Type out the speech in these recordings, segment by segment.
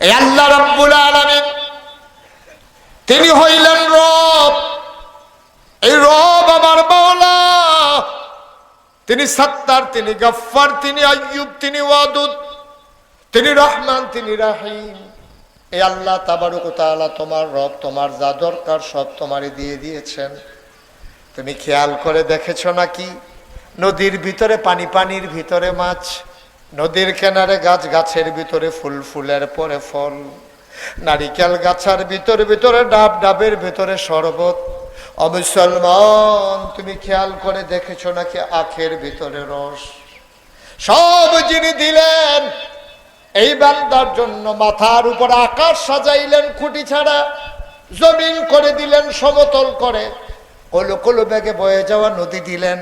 এই আল্লাহ তিনি হইলেন রব। এই রব আমার মাওলা। তিনি সত্তার, তিনি গফফার, তিনি আইয়ুব, তিনি ওয়াদুদ, তিনি রহমান, তিনি রাহিম। এই আল্লাহ তাবারুক তাআলা তোমার রব, তোমার যা দরকার সব তোমারই দিয়ে দিয়েছেন। তুমি খেয়াল করে দেখেছ নাকি? নদীর ভিতরে, পানি পানির ভিতরে মাছ নদীর কিনারে গাছ, গাছের ভিতরে ফুল, ফুলের পরে ফল। নারিকেল গাছার ভিতরে ভিতরে ডাব, ডাবের ভিতরে শরবত। অমুসলমান তুমি খেয়াল করে দেখেছ নাকি আখের ভিতরে রস? সব যিনি দিলেন, এই বান্দার জন্য মাথার উপর আকাশ সাজাইলেন খুঁটি ছাড়া, জমিন করে দিলেন, সমতল করে। কলো কলো ব্যাগে বয়ে যাওয়া নদী দিলেন।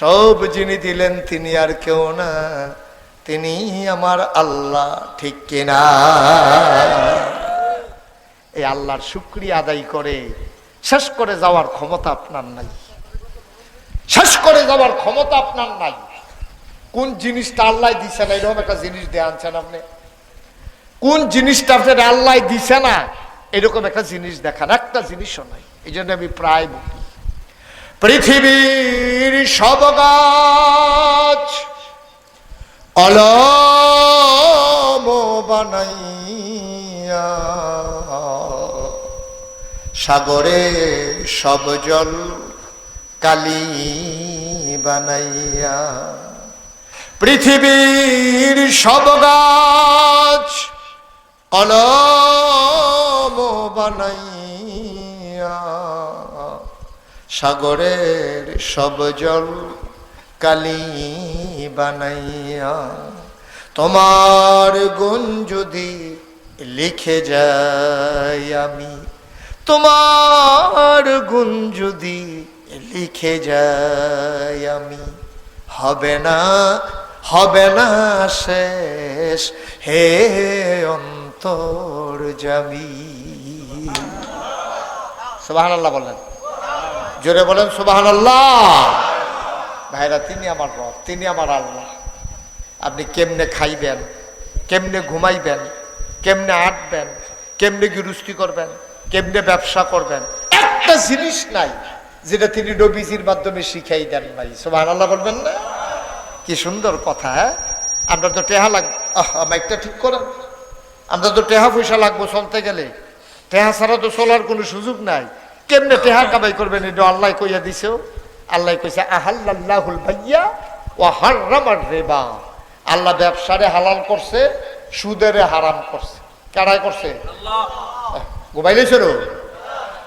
সব যিনি দিলেন, তিনি আর কেউ না। তিনি আমার আল্লাহ, ঠিক কিনা? এই আল্লাহর শুক্রিয়া আদায় করে শেষ করে যাওয়ার ক্ষমতা আপনার নাই। শেষ করে যাওয়ার ক্ষমতা আপনার নাই। কোন জিনিসটা আল্লাহ দিছে না, এরকম একটা জিনিস দিয়ে আনছেন আপনি। কোন জিনিসটা আপনার আল্লাহ দিছে না, এরকম একটা জিনিস দেখান। একটা জিনিসও নাই। এই জন্য আমি প্রায় বলি, পৃথিবীর সব গাছ অলম বানাইয়া। সাগরে সব জল কালি বানাইয়া। পৃথিবীর সব গাছ কলম বানাইয়া। সাগরের সব জল কালি বানাইয়া তোমার গুণ যদি লিখে যাই আমি তোমার গুণ যদি লিখে যাই আমি হবে না হবে না শেষ হে অন্তর জামি। আল্লাহ বলেন জোরে বলেন সুবাহান আল্লাহ ভাইরা, তিনি আমার রব, তিনি আমার আল্লাহ। আপনি কেমনে খাইবেন? কেমনে ঘুমাইবেন? কেমনে আঁটবেন কেমনে গিরুস্তি করবেন? কেমনে ব্যবসা করবেন? একটা জিনিস নাই যেটা তিনি নবীজির মাধ্যমে শিখাই দেন ভাই। সুবাহান আল্লাহ বলবেন না? কি সুন্দর কথা হ্যাঁ? আমরা তো টেহা লাগ মাইকটা ঠিক করেন। আমরা তো টেহা পয়সা লাগবো চলতে গেলে। টেহা ছাড়া তো চলার কোনো সুযোগ নাই। কেমনে টেহা কামাই করবেন এটা আল্লাহ কইয়া দিছেও। আল্লাহ কইছে আহাল্লাহুল ভাইয়া ও হারামার রেবা। আল্লাহ ব্যবসারে হালাল করছে, সুদেরে হারাম করছে। কারাই করছে? গোবাইলেছিল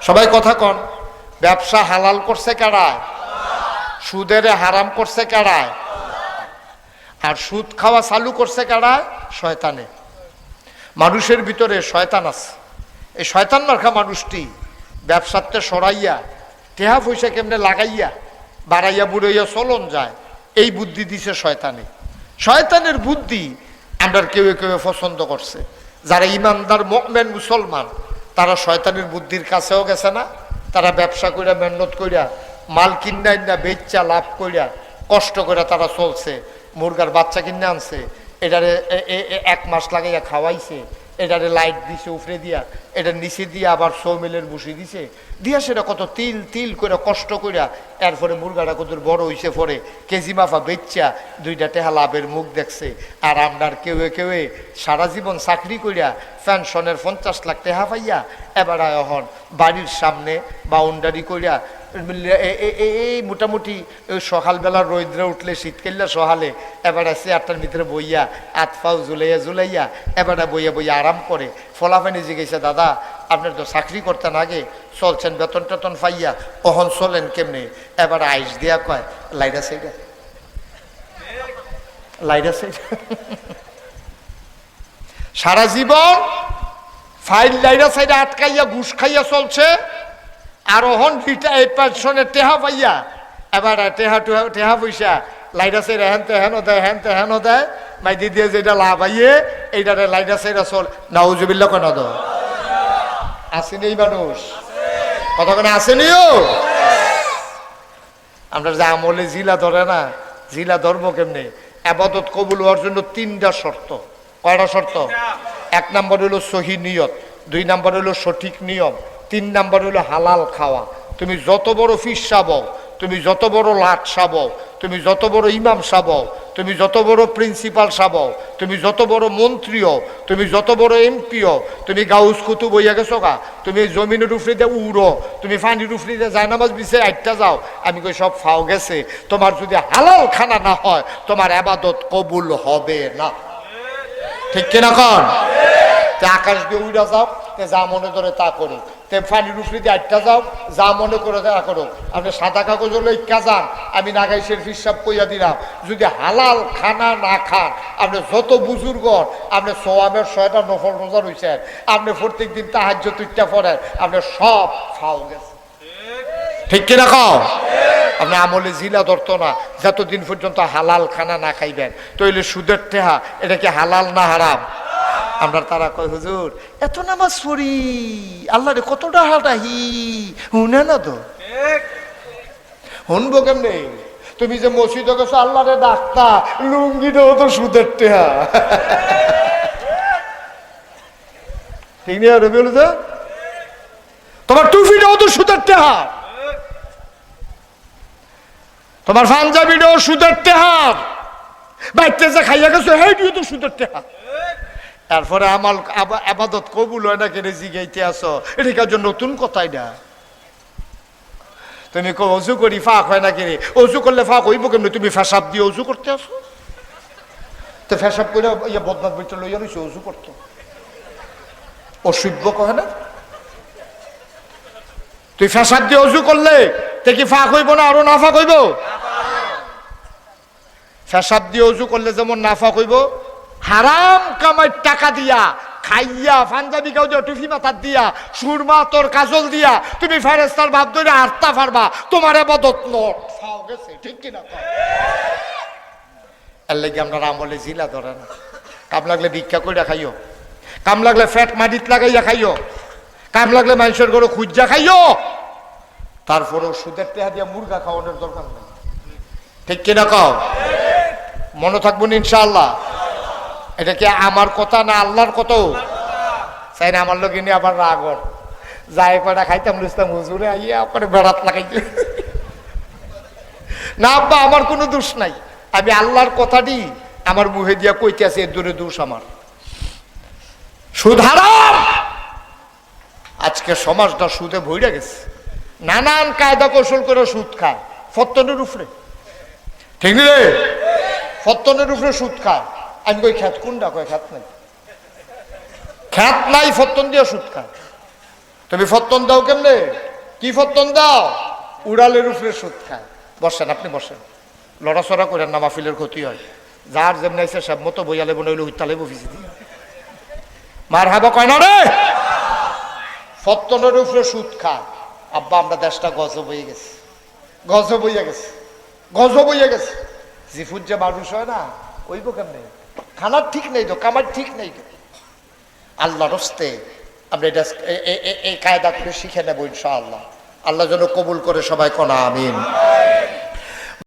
সবাই কথা কন, ব্যবসা হালাল করছে কারায়? সুদেরে হারাম করছে কারায়? আর সুদ খাওয়া চালু করছে কারায়? শয়তানে। মানুষের ভিতরে শয়তান আছে। এই শয়তান মার্খা মানুষটি ব্যবসাতে সরাইয়া, টেহা পয়সা কেমনে লাগাইয়া বাড়াইয়া বুড়াইয়া চলন যায়। এই বুদ্ধি দিছে শয়তানে। শয়তানের বুদ্ধি আমরা কেউ কেউ পছন্দ করছে। যারা ইমানদার মকমেন মুসলমান, তারা শয়তানের বুদ্ধির কাছেও গেছে না। তারা ব্যবসা কইরা, মেহনত কইরা, মাল কিনা না বেচা লাভ কইরা, কষ্ট করে তারা চলছে। মুরগার বাচ্চা কিনে আনছে। এটারে এক মাস লাগাইয়া খাওয়াইছে। এটারে লাইট দিছে, উফরে দিয়া। এটা নিচে দিয়ে আবার সৌমিলের বসে দিছে। দিয়া সেটা কত তিল তিল করে কষ্ট করিয়া এরপরে মুরগাটা কত বড় হইছে পরে। কেজি মাফা বেচ্চা, দুইটা টেহা লাভের মুখ দেখছে। আর আপনার কেউ কেউ সারা জীবন চাকরি কইরা পেনশনের পঞ্চাশ লাখ টেহা পাইয়া এবার এখন বাড়ির সামনে বাউন্ডারি এ- এই মোটামুটি সকালবেলা রৌদ্রে উঠলে শীতকাল্লা সহালে এবারে চেয়ারটার ভিতরে বইয়া, হাত পাও জুলাইয়া জুলাইয়া এবারে বইয়া বইয়া আরাম করে ফলাফানি জিজ্ঞেসে, দাদা, আপনার তো চাকরি করতেন আগে, চলছেন বেতন টেতন পাইয়া কখন চলেন কেমনে? এবারে আইস দিয়া কয় লাইডা সাইডা লাইডা সাইডা সারা জীবন ফাইল লাইডা সাইডে আটকাইয়া, ঘুষ খাইয়া চলছে। আর ওহন ভিটা এই পেনশনের টেহা পাইয়া, এবার টেহা টুহা টেহা পয়সা লাইডা সাইড হেন তে হেন দেয় হেন তে হেন দেয়। মাইদি দিয়ে যেটা লাভ আইয়ে, এইটারে লাইডা সাইডা চল। নাউজুবিল্লা কেন দো আসেনি এই মানুষ? কতক্ষণে আসেনিও আমরা যে আমলে জিলা ধরে না, জিলা ধর্ম কেমনে? আবাদত কবুল হওয়ার জন্য তিনটা শর্ত। কয়টা শর্ত? এক নম্বর হলো সহি নিয়ত, দুই নম্বর হলো সঠিক নিয়ম, তিন নম্বর হলো হালাল খাওয়া। তুমি যত বড় ফিস সাবও তুমি যত বড় লাট সাবও তুমি যত বড় ইমাম সাবও তুমি যত বড় প্রিন্সিপাল সাবও তুমি যত বড় মন্ত্রীও, তুমি যত বড় এমপিও, তুমি গাউস কুতু বইয়া গেছো গা, তুমি জমিনের দিয়ে উড়ো, তুমি পানির উফরি দিয়ে জায়নামাজ বিছে আটটা যাও, আমি কই সব ফাও গেছে। তোমার যদি হালাল খানা না হয়, তোমার আবাদত কবুল হবে না। ঠিক কিনা কন? আকাশ দিয়ে উড়া যাও যা মনে করে তা করো তে ফানির উফরি দিয়ে আটটা যাও, যা মনে করে তা করো আপনি সাদা কাগজ হলো ইক্কা যান, আমি নাগাইশের হিসাব কইয়া দিলাম। যদি হালাল খানা না খান, আপনি যত বুজুর্গ আপনি সোয়ামের ছয়টা নফল রোজা রয়েছেন আপনি প্রত্যেক দিন তাহার্য তুইটা পড়েন আপনি সব ফাও গেছে ঠিক কিনা খাও আপনি আমলে জিলা ধরতো না যতদিন পর্যন্ত হালাল খানা না খাইবেন তৈলে সুদের টেহা এটা কি হালাল না হারাম? আমরা তারা কয় হুজুর এত নামাজ পড়ি আল্লাহ রে কতটা হাটাহি হুনে না তো? শুনব কেমনে? তুমি যে মসজিদে গেছো আল্লাহ রে ডাক্তার লুঙ্গিটাও তো সুদের টেহা ঠিক নেই রবি বলে তোমার টুপিটাও তো সুদের টেহা তোমার পাঞ্জাবিটাও সুদের টেহার বাইতে যে খাইয়া গেছো হেডিও তো সুদের টেহা তারপরে আমার আবা- আবাদত কবুল হয় না কেন জিগাইতে আসো এটা কাজ নতুন কথাই না তুমি কো অজু করি, ফাঁক হয় না কেন? অজু করলে ফাঁক হইব কেমনি? তুমি ফেসাব দিয়ে অজু করতে আসো তো ফেসাব করে ইয়ে বদনাথ বইতে লইয়া রয়েছে অজু করতো। অসভ্য কহে না? তুই ফেসাব দিয়ে অজু করলে, তে কি ফাঁক হইব না, আরও না ফাঁক হইব? ফেসাব দিয়ে অজু করলে যেমন নাফা হইব, হারাম কামাই টাকা দিয়া, খাইয়া পাঞ্জাবি গাও দিয়া টুফি মাথার দিয়া, সুরমা, তোর কাজল দিয়া, তুমি ফেরেস্তার ভাব ধরে আর্তা ফারবা, তোমার এবাদত নট। ফাও গেছে, ঠিক কিনা? এর লাগি আমরা আমলে জিলা ধরে না। কাম লাগলে ভিক্ষা করে খাইও। কাম লাগলে ফ্যাট মাটিত লাগাইয়া খাইও। কাম লাগলে মানুষের ঘরে খুঁজা খাইও। তারপরেও সুদের টেহা দিয়া মুরগা খাওয়ানোর দরকার নেই। ঠিক কিনা কও? মনে থাকব না ইনশাআল্লাহ। এটা কি আমার কথা না আল্লাহর কত চাই না আমার লোক নিয়ে আবার রাগর যাই কটা খাইতাম লুচতাম হুজুরে আইয়া আপনার বেড়াত লাগাইতে না আব্বা, আমার কোনো দোষ নাই। আমি আল্লাহর কথা কথাটি আমার মুহে দিয়া কইতে আছে এর দূরে দোষ আমার। সুধারাম আজকে সমাজটা সুদে ভইরা গেছে। নানান কায়দা কৌশল করে সুদ খায়। ফত্তনের উপরে। ঠিক রে? ফত্তনের উপরে সুদ খায়। আমি কই, খ্যাত কোনটা কয়, খ্যাত নাই। খ্যাত নাই, ফত্তন দিয়ে সুদ খায়। তুমি ফত্তন দাও কেমনে? কি ফত্তন দাও? উড়ালের উপরে সুদ খায়। বসেন, আপনি বসেন। লড়াচড়া করেন না, মাহফিলের ক্ষতি হয়। যার যেমনি আছে সব মতো বইয়ালে বনে হইলে উত্তালে বফিসি দিয়ে। মার হাবা কয় না রে? ফত্তনের উপরে সুদ খায়। আব্বা, আমরা দেশটা গজব হয়ে গেছে। গজব হইয়া গেছে। গজব হইয়া গেছে। জিফুর যে মানুষ হয় না, ওইব নেই খানার ঠিক নেই তো, কামার ঠিক নেই তো। আল্লাহ রস্তে আমরা এটা এই কায়দা করে শিখে নেব ইনশাআল্লাহ। আল্লাহ যেন কবুল করে সবাই কনা আমিন।